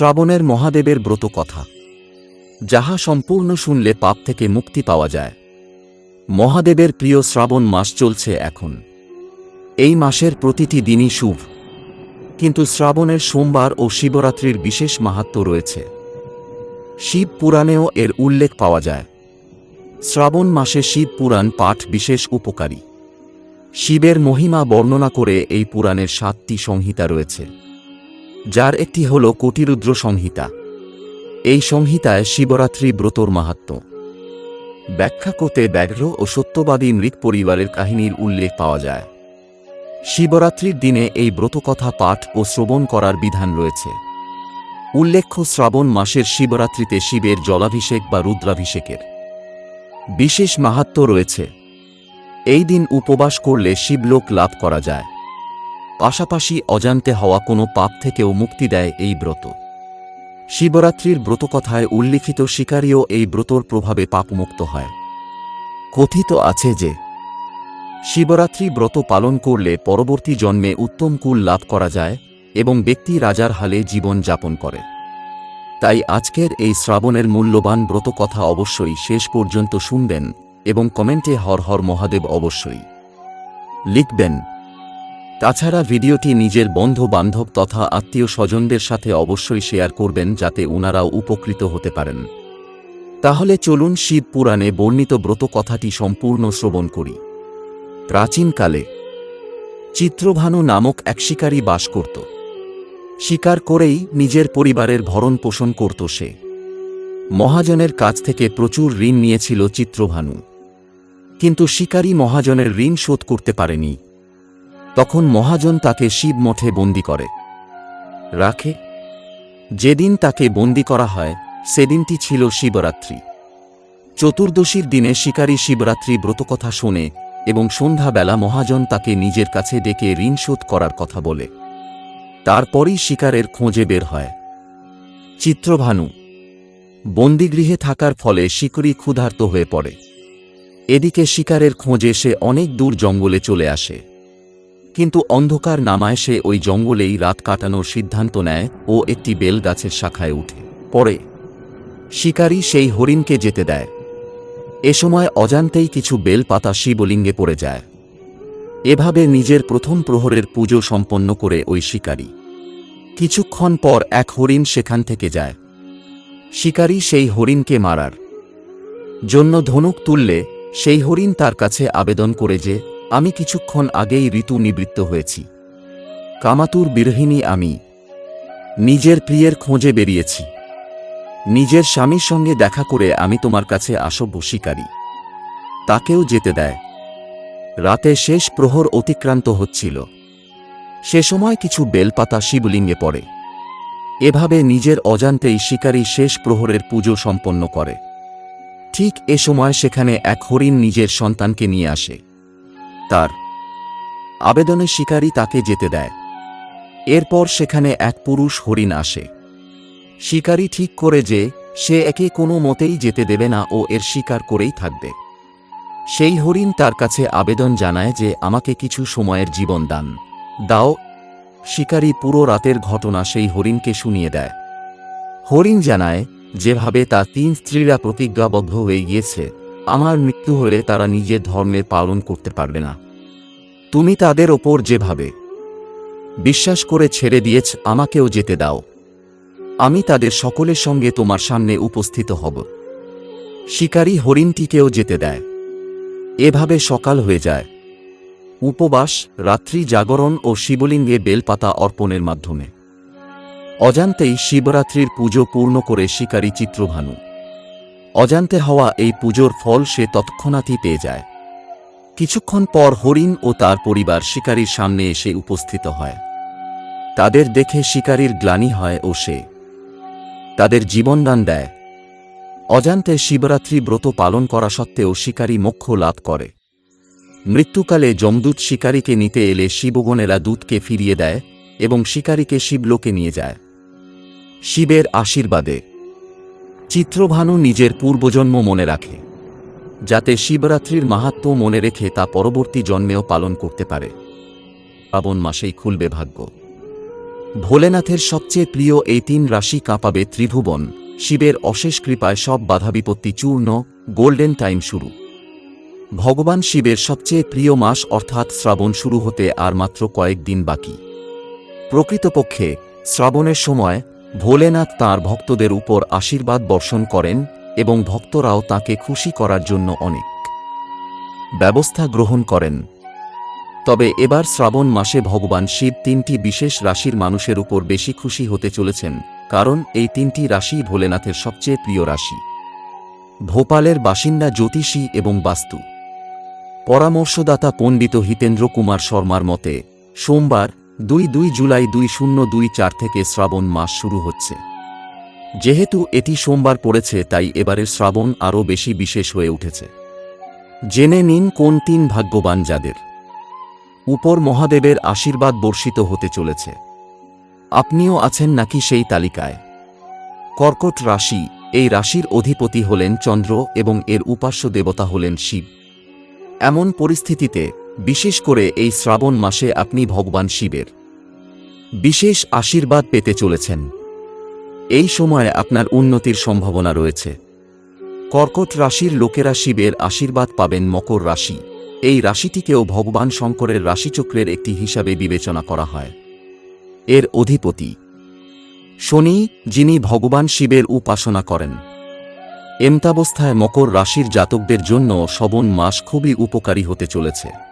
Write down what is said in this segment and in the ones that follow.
শ্রাবণের মহাদেবের ব্রত কথা। যাহা সম্পূর্ণ শুনলে পাপ থেকে মুক্তি পাওয়া যায়। মহাদেবের প্রিয় শ্রাবণ মাস চলছে এখন। এই মাসের প্রতিটি দিনই শুভ। কিন্তু শ্রাবণের সোমবার ও শিবরাত্রির বিশেষ মাহাত্ম্য রয়েছে। শিব পুরাণেও এর উল্লেখ পাওয়া যায়। শ্রাবণ মাসে শিব পুরাণ পাঠ বিশেষ উপকারী। শিবের মহিমা বর্ণনা করে এই পুরাণের সাতটি সংহিতা রয়েছে। যার একটি হল কোটিরুদ্র সংহিতা। এই সংহিতায় শিবরাত্রি ব্রতর মাহাত্ম্য ব্যাখ্যা করতে ব্যাঘ্র ও সত্যবাদী মৃত পরিবারের কাহিনীর উল্লেখ পাওয়া যায়। শিবরাত্রির দিনে এই ব্রতকথা পাঠ ও শ্রবণ করার বিধান রয়েছে। উল্লেখ্য শ্রাবণ মাসের শিবরাত্রিতে শিবের জলাভিষেক বা রুদ্রাভিষেকের। বিশেষ মাহাত্ম্য রয়েছে। এই দিন উপবাস করলে শিবলোক লাভ করা যায়। পাশাপাশি অজান্তে হওয়া কোনো পাপ থেকেও মুক্তি দেয় এই ব্রত। শিবরাত্রির ব্রতকথায় উল্লিখিত শিকারীও এই ব্রতর প্রভাবে পাপমুক্ত হয়। কথিত আছে যে, শিবরাত্রি ব্রত পালন করলে পরবর্তী জন্মে উত্তম কুল লাভ করা যায় এবং ব্যক্তি রাজার হালে জীবন যাপন করে। তাই আজকের এই শ্রাবণের মূল্যবান ব্রত কথা অবশ্যই শেষ পর্যন্ত শুনবেন এবং কমেন্টে হর হর মহাদেব অবশ্যই লিখবেন তাছাড়া ভিডিওটি নিজের বন্ধু বান্ধব তথা আত্মীয় স্বজনদের সাথে অবশ্যই শেয়ার করবেন যাতে ওনারাও উপকৃত হতে পারেন। তাহলে চলুন শিব পুরাণে বর্ণিত ব্রত কথাটি সম্পূর্ণ শ্রবণ করি। প্রাচীনকালে চিত্রভানু নামক এক শিকারী বাস করত। শিকার করেই নিজের পরিবারের ভরণ পোষণ করত সে। মহাজনের কাছ থেকে প্রচুর ঋণ নিয়েছিল চিত্রভানু। কিন্তু শিকারী মহাজনের ঋণ শোধ করতে পারেনি। তখন মহাজন তাকে শিব মঠে বন্দি করে। রাখে, যেদিন তাকে বন্দি করা হয়, সেদিনটি ছিল শিবরাত্রি। চতুর্দশীর দিনে শিকারী শিবরাত্রি ব্রতকথা শোনে এবং সন্ধ্যাবেলা মহাজন তাকে নিজের কাছে ডেকে ঋণ শোধ করার কথা বলে। তারপরই শিকারের খোঁজে বের হয়। চিত্রভানু, বন্দিগৃহে থাকার ফলে শিকরি ক্ষুধার্ত হয়ে পড়ে। এদিকে শিকারের খোঁজে সে অনেক দূর জঙ্গলে চলে আসে। কিন্তু অন্ধকার নামায় সে ওই জঙ্গলেই রাত কাটানোর সিদ্ধান্ত নেয় ও একটি বেল গাছের শাখায় উঠে। পরে, শিকারী সেই হরিণকে যেতে দেয়। এ সময় অজান্তেই কিছু বেলপাতা শিবলিঙ্গে পড়ে যায়। এভাবে নিজের প্রথম প্রহরের পুজো সম্পন্ন করে ওই শিকারী। কিছুক্ষণ পর এক হরিণ সেখান থেকে যায়। শিকারী সেই হরিণকে মারার জন্য ধনুক তুললে সেই হরিণ তার কাছে আবেদন করে যে আমি কিছুক্ষণ আগেই ঋতু নিবৃত্ত হয়েছি। কামাতুর বিরহিণী আমি। নিজের প্রিয়ের খোঁজে বেরিয়েছি। নিজের স্বামীর সঙ্গে দেখা করে আমি তোমার কাছে আসব শিকারী। তাকেও যেতে দেয়। রাতে শেষ প্রহর অতিক্রান্ত হচ্ছিল। সে সময় কিছু বেলপাতা শিবলিঙ্গে পড়ে। এভাবে নিজের অজান্তেই শিকারী শেষ প্রহরের পুজো সম্পন্ন করে। ঠিক এ সময় সেখানে এক হরিণ নিজের সন্তানকে নিয়ে আসে। তার। আবেদনে শিকারী তাকে যেতে দেয়। এরপর সেখানে এক পুরুষ হরিণ আসে। শিকারী ঠিক করে যে, সে একে কোনো মতেই যেতে দেবে না ও এর শিকার করেই থাকবে। সেই হরিণ তার কাছে আবেদন জানায় যে, আমাকে কিছু সময়ের জীবন দান। দাও। শিকারী পুরো রাতের ঘটনা সেই হরিণকে শুনিয়ে দেয়। হরিণ জানায়, যেভাবে তা তিন স্ত্রীরা প্রতিজ্ঞাবদ্ধ হয়ে গিয়েছে আমার মৃত্যু হলে তারা নিজের ধর্মের পালন করতে পারবে না। তুমি তাদের ওপর যেভাবে বিশ্বাস করে ছেড়ে দিয়েছ, আমাকেও যেতে দাও। আমি তাদের সকলের সঙ্গে তোমার সামনে উপস্থিত হব। শিকারী হরিণটিকেও যেতে দেয়। এভাবে সকাল হয়ে যায়। উপবাস, রাত্রি জাগরণ ও শিবলিঙ্গে বেলপাতা অর্পণের মাধ্যমে। অজান্তেই শিবরাত্রির পুজো পূর্ণ করে শিকারী চিত্রভানু। অজান্তে হওয়া এই পুজোর ফল সে তৎক্ষণাৎই পেয়ে যায়। কিছুক্ষণ পর হরিণ ও তার পরিবার শিকারীর সামনে এসে উপস্থিত হয়। তাদের দেখে শিকারীর গ্লানি হয় ও সে তাদের জীবনদান দেয়। অজান্তে শিবরাত্রি ব্রত পালন করা সত্ত্বেও শিকারী মোক্ষ লাভ করে। মৃত্যুকালে যমদূত শিকারীকে নিতে এলে শিবগণেরা দূতকে ফিরিয়ে দেয় এবং শিকারীকে শিবলোকে নিয়ে যায়। শিবের আশীর্বাদে চিত্রভানু নিজের পূর্বজন্ম মনে রাখে, যাতে শিবরাত্রির মাহাত্ম্য মনে রেখে তা পরবর্তী জন্মেও পালন করতে পারে। শ্রাবণ মাসেই খুলবে ভাগ্য। ভোলেনাথের সবচেয়ে প্রিয় এই তিন রাশি কাঁপাবে ত্রিভুবন, শিবের অশেষ কৃপায় সব বাধা বিপত্তি চূর্ণ, গোল্ডেন টাইম শুরু। ভগবান শিবের সবচেয়ে প্রিয় মাস অর্থাৎ শ্রাবণ শুরু হতে আর মাত্র কয়েকদিন বাকি। প্রকৃতপক্ষে, শ্রাবণের সময় ভোলেনাথ তাঁর ভক্তদের উপর আশীর্বাদ বর্ষণ করেন এবং ভক্তরাও তাকে খুশি করার জন্য অনেক ব্যবস্থা গ্রহণ করেন। তবে এবার শ্রাবণ মাসে ভগবান শিব তিনটি বিশেষ রাশির মানুষের উপর বেশি খুশি হতে চলেছেন, কারণ এই তিনটি রাশি ভোলেনাথের সবচেয়ে প্রিয় রাশি। ভোপালের বাসিন্দা জ্যোতিষী এবং বাস্তু। পরামর্শদাতা পণ্ডিত হিতেন্দ্র কুমার শর্মার মতে, সোমবার দুই দুই জুলাই দুই শূন্য দুই চার থেকে শ্রাবণ মাস শুরু হচ্ছে। যেহেতু এটি সোমবার পড়েছে, তাই এবারের শ্রাবণ আরও বেশি বিশেষ হয়ে উঠেছে। জেনে নিন কোন তিন ভাগ্যবান যাদের। উপর মহাদেবের আশীর্বাদ বর্ষিত হতে চলেছে। আপনিও আছেন নাকি সেই তালিকায়? কর্কট রাশি, এই রাশির অধিপতি হলেন চন্দ্র এবং এর উপাস্য দেবতা হলেন শিব। এমন পরিস্থিতিতে বিশেষ করে এই শ্রাবণ মাসে আপনি ভগবান শিবের বিশেষ আশীর্বাদ পেতে চলেছেন। এই সময়ে আপনার উন্নতির সম্ভাবনা রয়েছে। কর্কট রাশির লোকেরা শিবের আশীর্বাদ পাবেন মকর রাশি। এই রাশিটিকেও ভগবান শঙ্করের রাশিচক্রের একটি হিসাবে বিবেচনা করা হয়। এর অধিপতি শনি, যিনি ভগবান শিবের উপাসনা করেন। এমতাবস্থায় মকর রাশির জাতকদের জন্য শ্রবণ মাস খুবই উপকারী হতে চলেছে।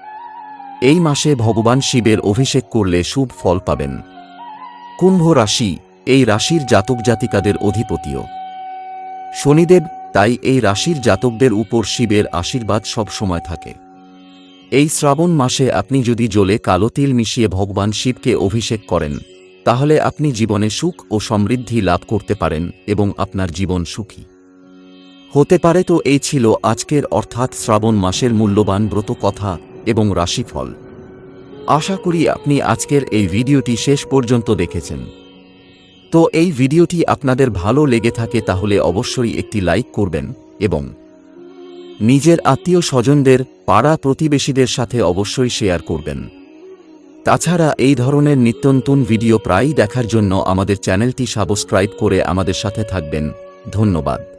এই মাসে ভগবান শিবের অভিষেক করলে শুভ ফল পাবেন। কুম্ভ রাশি, এই রাশির জাতক জাতিকাদের অধিপতিও। শনিদেব, তাই এই রাশির জাতকদের উপর শিবের আশীর্বাদ সব সময় থাকে। এই শ্রাবণ মাসে আপনি যদি জলে কালো তিল মিশিয়ে ভগবান শিবকে অভিষেক করেন, তাহলে আপনি জীবনে সুখ ও সমৃদ্ধি লাভ করতে পারেন এবং আপনার জীবন সুখী। হতে পারে তো এই ছিল আজকের অর্থাৎ শ্রাবণ মাসের মূল্যবান ব্রত কথা। এবং রাশিফল। আশা করি আপনি আজকের এই ভিডিওটি শেষ পর্যন্ত দেখেছেন। তো এই ভিডিওটি আপনাদের ভালো লেগে থাকে তাহলে অবশ্যই একটি লাইক করবেন এবং নিজের আত্মীয় স্বজনদের, পাড়া প্রতিবেশীদের সাথে অবশ্যই শেয়ার করবেন। তাছাড়া এই ধরনের নিত্যন্তন ভিডিও প্রায়ই দেখার জন্য আমাদের চ্যানেলটি সাবস্ক্রাইব করে আমাদের সাথে থাকবেন। ধন্যবাদ।